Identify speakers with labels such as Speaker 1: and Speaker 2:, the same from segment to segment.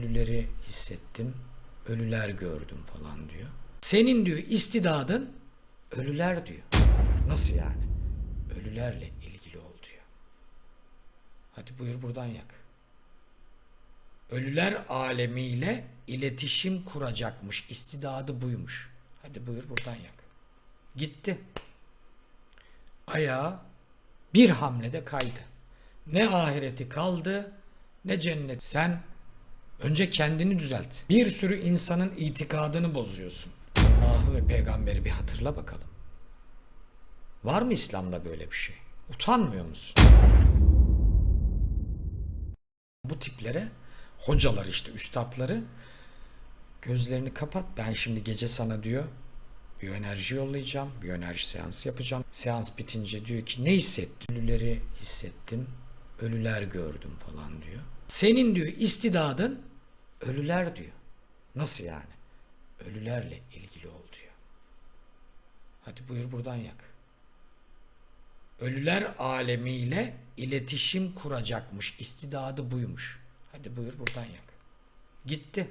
Speaker 1: Ölüleri hissettim, ölüler gördüm falan diyor. Senin diyor istidadın ölüler diyor. Nasıl yani? Ölülerle ilgili ol diyor. Hadi buyur buradan yak. Ölüler alemiyle iletişim kuracakmış. İstidadı buymuş. Hadi buyur buradan yak. Gitti. Ayağı bir hamlede kaydı. Ne ahireti kaldı ne cennet. Sen önce kendini düzelt. Bir sürü insanın itikadını bozuyorsun. Allah'ı ve peygamberi bir hatırla bakalım. Var mı İslam'da böyle bir şey? Utanmıyor musun? Bu tiplere hocalar işte üstadları gözlerini kapat. Ben şimdi gece sana diyor biyoenerji yollayacağım. Biyoenerji seansı yapacağım. Seans bitince diyor ki ne hissettin? Ölüleri hissettim. Ölüler gördüm falan diyor. Senin diyor istidadın ölüler diyor. Nasıl yani? Ölülerle ilgili ol diyor. Hadi buyur buradan yak. Ölüler alemiyle iletişim kuracakmış. İstidadı buymuş. Hadi buyur buradan yak. Gitti.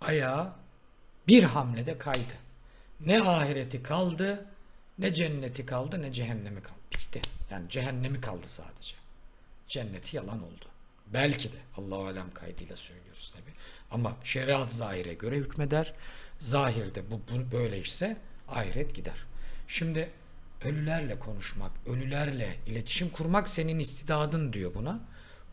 Speaker 1: Ayağı bir hamlede kaydı. Ne ahireti kaldı, ne cenneti kaldı, ne cehennemi kaldı. Bitti. Yani cehennemi kaldı sadece. Cenneti yalan oldu. Belki de Allahu alem kaydıyla söylüyoruz tabi. Ama şeriat zahire göre hükmeder. Zahirde bu, bu böyle ise ahiret gider. Şimdi ölülerle konuşmak, ölülerle iletişim kurmak senin istidadın diyor buna.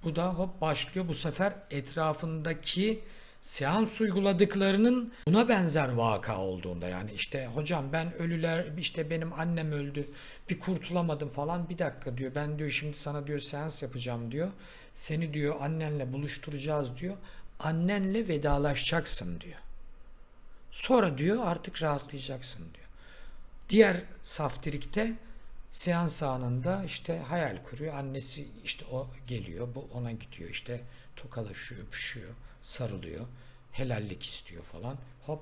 Speaker 1: Bu da hop başlıyor bu sefer etrafındaki seans uyguladıklarının buna benzer vaka olduğunda yani işte hocam ben ölüler işte benim annem öldü bir kurtulamadım falan bir dakika diyor ben diyor şimdi sana diyor seans yapacağım diyor seni diyor annenle buluşturacağız diyor annenle vedalaşacaksın diyor sonra diyor artık rahatlayacaksın diyor diğer saftirikte seans anında işte hayal kuruyor. Annesi işte o geliyor. Bu ona gidiyor. işte tokalaşıyor, öpüşüyor, sarılıyor. Helallik istiyor falan. Hop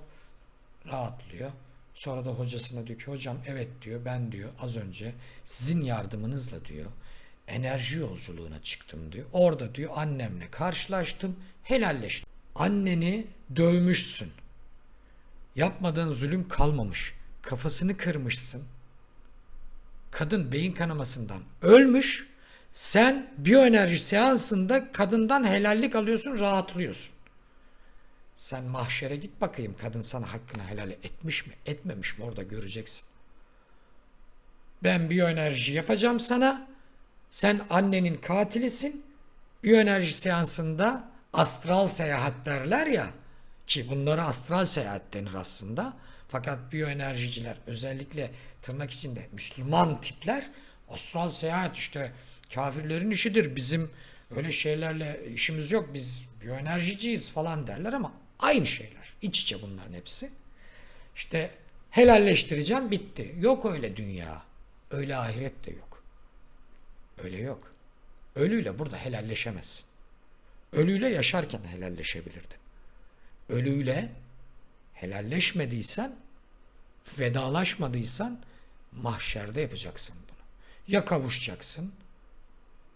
Speaker 1: rahatlıyor. Sonra da hocasına diyor ki hocam evet diyor ben diyor az önce sizin yardımınızla diyor enerji yolculuğuna çıktım diyor. Orada diyor annemle karşılaştım, helalleştim. Anneni dövmüşsün. Yapmadığın zulüm kalmamış. Kafasını kırmışsın. Kadın beyin kanamasından ölmüş. Sen biyoenerji seansında kadından helallik alıyorsun, rahatlıyorsun. Sen mahşere git bakayım kadın sana hakkını helal etmiş mi, etmemiş mi orada göreceksin. Ben biyoenerji yapacağım sana. Sen annenin katilisin. Biyoenerji seansında astral seyahat derler ya ki bunlara astral seyahat denir aslında. Fakat biyoenerjiciler özellikle tırnak içinde Müslüman tipler astral seyahat işte kafirlerin işidir. Bizim öyle şeylerle işimiz yok. Biz biyoenerjiciyiz falan derler ama aynı şeyler. İç içe bunların hepsi. İşte helalleştireceğim bitti. Yok öyle dünya. Öyle ahiret de yok. Öyle yok. Ölüyle burada helalleşemezsin. Ölüyle yaşarken helalleşebilirdin. Ölüyle helalleşmediysen, vedalaşmadıysan mahşerde yapacaksın bunu. Ya kavuşacaksın,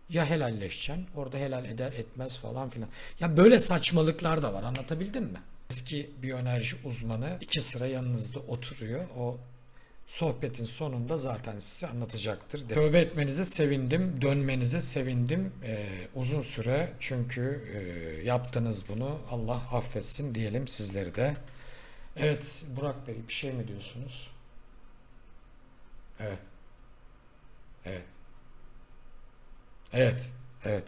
Speaker 1: ya helalleşeceksin. Orada helal eder etmez falan filan. Ya böyle saçmalıklar da var anlatabildim mi? Eski biyoenerji uzmanı iki sıra yanınızda oturuyor. O sohbetin sonunda zaten size anlatacaktır. Tövbe etmenize sevindim, dönmenize sevindim. Ee, uzun süre çünkü e, yaptınız bunu. Allah affetsin diyelim sizleri de. Evet Burak Bey bir şey mi diyorsunuz? Evet. Evet. Evet. Evet.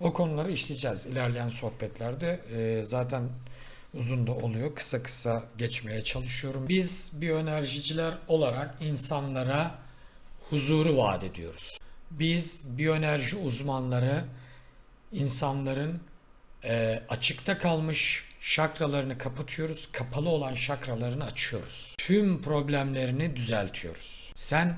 Speaker 1: O konuları işleyeceğiz ilerleyen sohbetlerde. Ee, zaten uzun da oluyor. Kısa kısa geçmeye çalışıyorum. Biz biyoenerjiciler olarak insanlara huzuru vaat ediyoruz. Biz biyoenerji uzmanları insanların e, açıkta kalmış şakralarını kapatıyoruz. Kapalı olan şakralarını açıyoruz. Tüm problemlerini düzeltiyoruz. Sen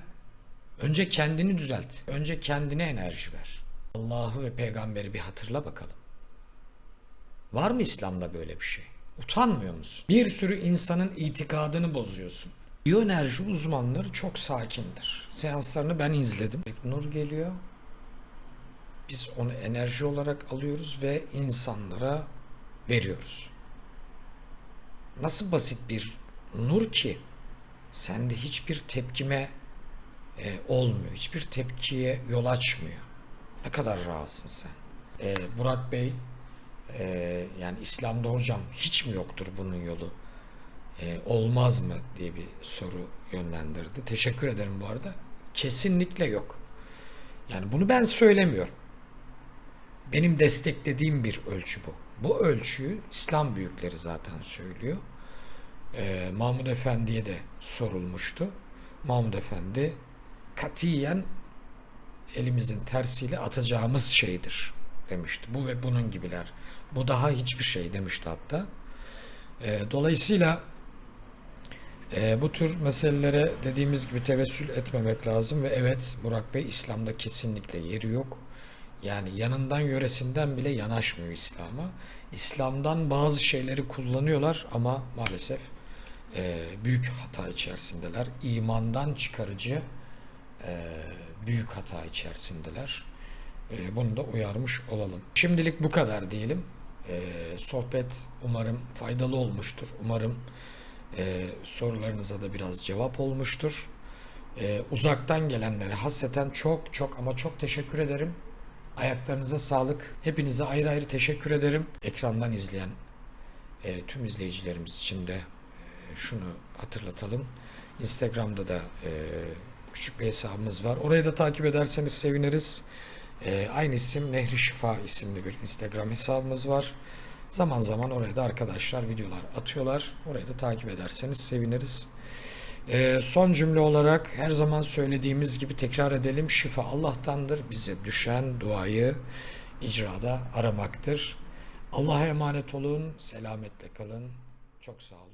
Speaker 1: önce kendini düzelt. Önce kendine enerji ver. Allah'ı ve peygamberi bir hatırla bakalım. Var mı İslam'da böyle bir şey? Utanmıyor musun? Bir sürü insanın itikadını bozuyorsun. Biyoenerji uzmanları çok sakindir. Seanslarını ben izledim. Nur geliyor. Biz onu enerji olarak alıyoruz ve insanlara veriyoruz. Nasıl basit bir nur ki sende hiçbir tepkime e, olmuyor. Hiçbir tepkiye yol açmıyor. Ne kadar rahatsın sen. E, Burak Bey e, yani İslam'da hocam hiç mi yoktur bunun yolu? E, olmaz mı diye bir soru yönlendirdi. Teşekkür ederim bu arada. Kesinlikle yok. Yani bunu ben söylemiyorum. Benim desteklediğim bir ölçü bu. Bu ölçüyü İslam büyükleri zaten söylüyor. Ee, Mahmud Efendi'ye de sorulmuştu. Mahmud Efendi katiyen elimizin tersiyle atacağımız şeydir demişti. Bu ve bunun gibiler. Bu daha hiçbir şey demişti hatta. Ee, dolayısıyla e, bu tür meselelere dediğimiz gibi tevessül etmemek lazım ve evet Burak Bey İslam'da kesinlikle yeri yok. Yani yanından yöresinden bile yanaşmıyor İslam'a. İslam'dan bazı şeyleri kullanıyorlar ama maalesef e, büyük hata içerisindeler. İmandan çıkarıcı e, büyük hata içerisindeler. E, bunu da uyarmış olalım. Şimdilik bu kadar diyelim. E, sohbet umarım faydalı olmuştur. Umarım e, sorularınıza da biraz cevap olmuştur. Uzaktan gelenlere hasreten çok çok ama çok teşekkür ederim. Ayaklarınıza sağlık. Hepinize ayrı ayrı teşekkür ederim. Ekrandan izleyen e, tüm izleyicilerimiz için de e, şunu hatırlatalım. Instagram'da da e, küçük bir hesabımız var. Orayı da takip ederseniz seviniriz. E, aynı isim Nehri Şifa isimli bir Instagram hesabımız var. Zaman zaman oraya da arkadaşlar videolar atıyorlar. Orayı da takip ederseniz seviniriz. Ee, son cümle olarak her zaman söylediğimiz gibi tekrar edelim. Şifa Allah'tandır. Bize düşen duayı icrada aramaktır. Allah'a emanet olun. Selametle kalın. Çok sağ olun.